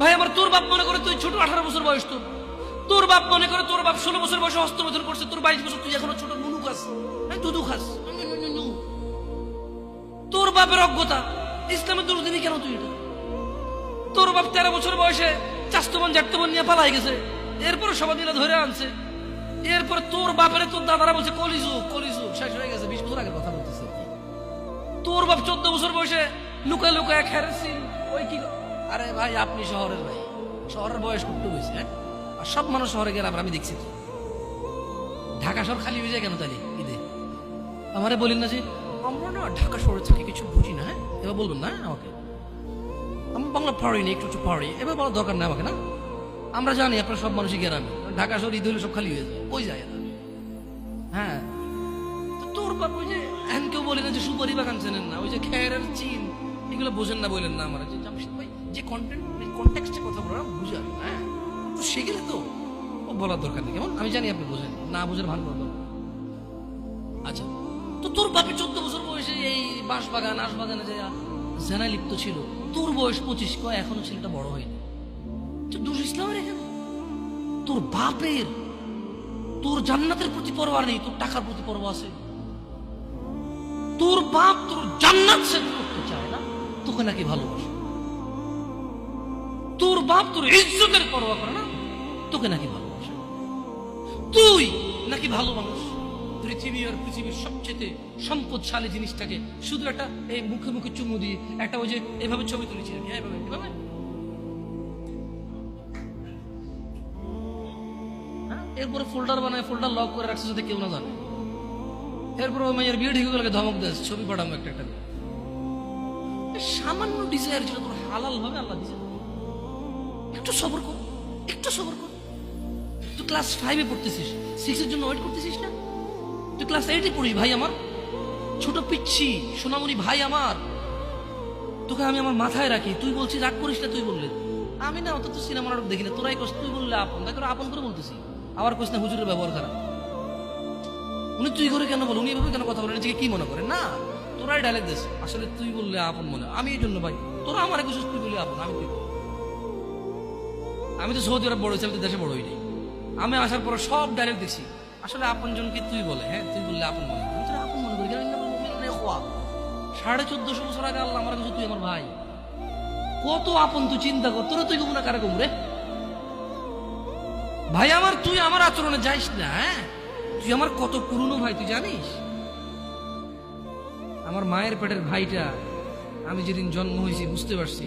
ভাই, আমার তোর বাপ মনে করে তুই ছোট, আঠারো বছর বয়স তোর। তোর বাপ মনে করে তোর বাপ ষোলো বছর বয়সে হস্তবোধন করছে, তোর বাইশ বছর তুই এখনও ছোট, নুনু খাস। দুধু খাস। তোর বাপের অজ্ঞতা, ইসলামের দোষ দিবি কেন তুই এটা? তোর বাপ তেরো বছর বয়সে চাস্তবন জাটতবন নিয়ে পালাই গেছে, এরপরে সবাই মিলে ধরে আনছে। এরপরে তোর বাপের, তোর দাদারা বলছে কলিজু কলিজু শেষ হয়ে গেছে, বিশ তোর আগে কথা বলতেছে। তোর বাপ চোদ্দ বছর বয়সে লুকায় লুকায় খেরেছিল ওই কি আরে ভাই, আপনি শহরের ভাই। শহরের বয়স করতে হয়েছে হ্যাঁ? আর সব মানুষ শহরে গেলাম আমি দেখছি ঢাকা শহর খালি হয়ে যায় কেন তাহলে? ঈদে? আমারে বলেন না যে, আমরা না ঢাকা শহরে থাকি কিছু বুঝি না হ্যাঁ? এবার বলবেন না আমাকে। আমি বাংলা পারি একটু একটু পারি এবার বলার দরকার নেই আমাকে, না? আমরা জানি আপনার সব মানুষই গ্রামে। ঢাকা শহর, ঈদ হলে সব খালি হয়ে যায়। ওই যায় হ্যাঁ? তোর বাপ ওই যে, এখন কেউ বলে না যে সুপারি বাগান চেনেন না? ওই যে খেয়ারের চিন, এগুলো বোঝেন না বলেন না আমার। যে জামশেদ ভাই যে কন্টেন্ট কন্টেক্সটে কথা বলা বুঝে হ্যাঁ? তো শিখলে তো বলার দরকার নেই। কেমন? আমি জানি আপনি বোঝেন, না বুঝেন ভালো করবেন আচ্ছা তো তোর বাপে চোদ্দ বছর বয়সে এই বাঁশ বাগান আশ বাগানে যে জেনায় লিপ্ত ছিল, তোর বয়স পঁচিশ, কয়? এখনও ছেলেটা বড় হয়নি তো দোষ ইসলামের এখানে? তোর বাপের, তোর জান্নাতের প্রতি পরোয়া নেই, তোর টাকার প্রতি পরোয়া আছে। তোর বাপ তোর জান্নাত সেট করতে চায় না, তোকে নাকি ভালোবাসে। বাপ তোর ইজ্জতের পরোয়া করে না? তোকে নাকি ভালোবাসে? তুই নাকি ভালো মানুষ? পৃথিবী আর পৃথিবীর সবচেয়ে সম্পদশালী জিনিসটাকে শুধু একটা এই মুখে মুখে চুমু দিয়ে একটা ওই যে এভাবে ছবি তুলেছি আমি। হ্যাঁ, এভাবে এভাবে? হ্যাঁ? এরপরে ফোল্ডার বানায় ফোল্ডার লক করে রাখছে যাতে কেউ না জানে। এরপর ওই মেয়ের বিয়ে ঢেকে গেলে ধমক দেয় ছবি পাঠাবো একটা একটা সামান্য ডিজায়ার যেটা তোর হালাল হবে আল্লাহ দিছে। একটু সবর কর, একটু সবর কর। তুই ক্লাস ফাইভে পড়তেছিস সিক্সের জন্য ওয়েট করতেছিস না? তুই ক্লাস এইটে পড়িস, ভাই আমার। ছোট পিচ্ছি, সোনামণি ভাই আমার। তোকে আমি আমার মাথায় রাখি, তুই বলছিস রাগ করিস না, তুই বললে। আমি না অত তো সিনেমা নাটক দেখি না, তোরাই কস, তুই বললে আপন। তাকে আপন করে বলতেছি। আবার কইস না, হুজুরের ব্যবহার খারাপ। উনি তুই করে কেন বল, উনি এভাবে কেন কথা বলেন? নিজেকে কি মনে করে না, তোরাই ডায়লগ দিস। আসলে তুই বললে আপন মনে আমি এই জন্য ভাই, তোরা আমার কিছু তুই বললে আপন, আমি তুই আমি তো সৌদি আরব বড় হয়েছি, আমি তো দেশে বড় হইনি। আমি আসার পর সব ডাইরেক্ট দেখছি। আসলে আপন জনকে তুই বলে হ্যাঁ? তুই বললে আপন মনে। আমি তোরা আপন মনে করি সাড়ে চোদ্দশো বছর আগে আল্লাহ আমার কাছে তুই আমার ভাই। কত আপন তুই চিন্তা কর, তোরা তুই কমু না কারে কমু রে? ভাই আমার, তুই আমার আচরণে যাইস না হ্যাঁ? তুই আমার কত পুরনো ভাই, তুই জানিস? আমার মায়ের পেটের ভাইটা, আমি যেদিন জন্ম হয়েছি, বুঝতে পারছি।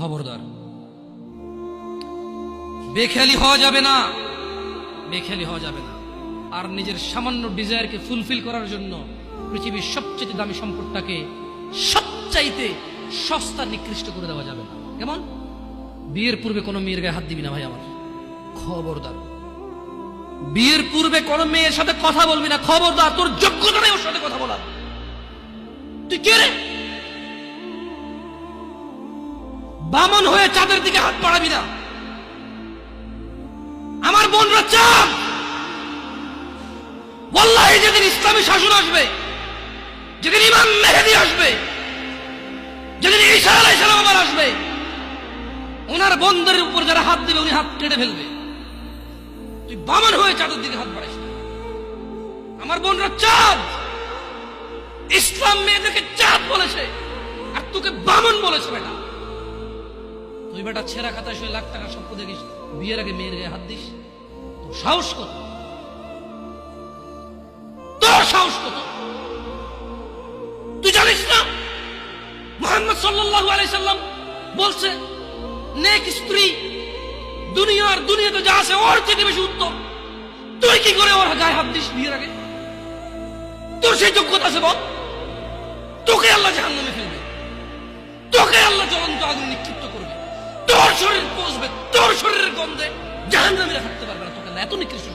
খবরদার। বেখেয়ালি হওয়া যাবে না। বেখেয়ালি হওয়া যাবে না। আর নিজের সামান্য ডিজায়ারকে ফুলফিল করার জন্য পৃথিবীর সবচেয়ে দামি সম্পদটাকে সবচাইতে সস্তা নিকৃষ্ট করে দেওয়া যাবে না। কেমন? বিয়ের পূর্বে কোনো মেয়ের গায়ে হাত দিবি না ভাই আমার। খবরদার। বিয়ের পূর্বে কোনো মেয়ের সাথে কথা বলবি না। খবরদার, তোর যোগ্যতা নেই ওর সাথে কথা বলার। তুই কে রে? বামন হয়ে চাঁদের দিকে হাত বাড়াবি না। আমার বোনরা চাঁদ ওয়াল্লাহি যেদিন ইসলামী শাসন আসবে, যেদিন ইমাম মেহেদি আসবে, যেদিন আলাইহিস সালাম আবার আসবে, ওনার বন্ধের উপর যারা হাত দিবে, উনি হাত কেটে ফেলবে। তুই বামন হয়ে চাঁদের দিকে হাত বাড়াইস আমার বোনরা চাঁদ ইসলাম মেয়েদেরকে চাঁদ বলেছে, আর তোকে বামন বলেছে বেটা। তুই বেটা ছেঁড়া খাতায় শুয়ে লাখ টাকার স্বপ্ন দেখিস, বিয়ের আগে মেয়ের গায়ে হাত দিস, তোর সাহস কত তোর সাহস কত তুই জানিস না? মোহাম্মদ সাল্লাল্লাহু আলাইহি সাল্লাম বলছে, নেক স্ত্রী দুনিয়ার দুনিয়াতে যা আছে ওর থেকে বেশি উত্তম। তুই কি করে ওর গায়ে হাত দিস বিয়ের আগে? তোর সেই যোগ্যতা আছে বল। তোকে আল্লাহ জাহান্নামে ফেলবে। তোকে আল্লাহ জ্বলন্ত আগুন নিক্ষিপ্ত করবে। তোর শরীর পৌঁছবে তোর শরীরের গন্ধে জাহান্নামীরা থাকতে পারবে না তোকে এত নিকৃষ্ট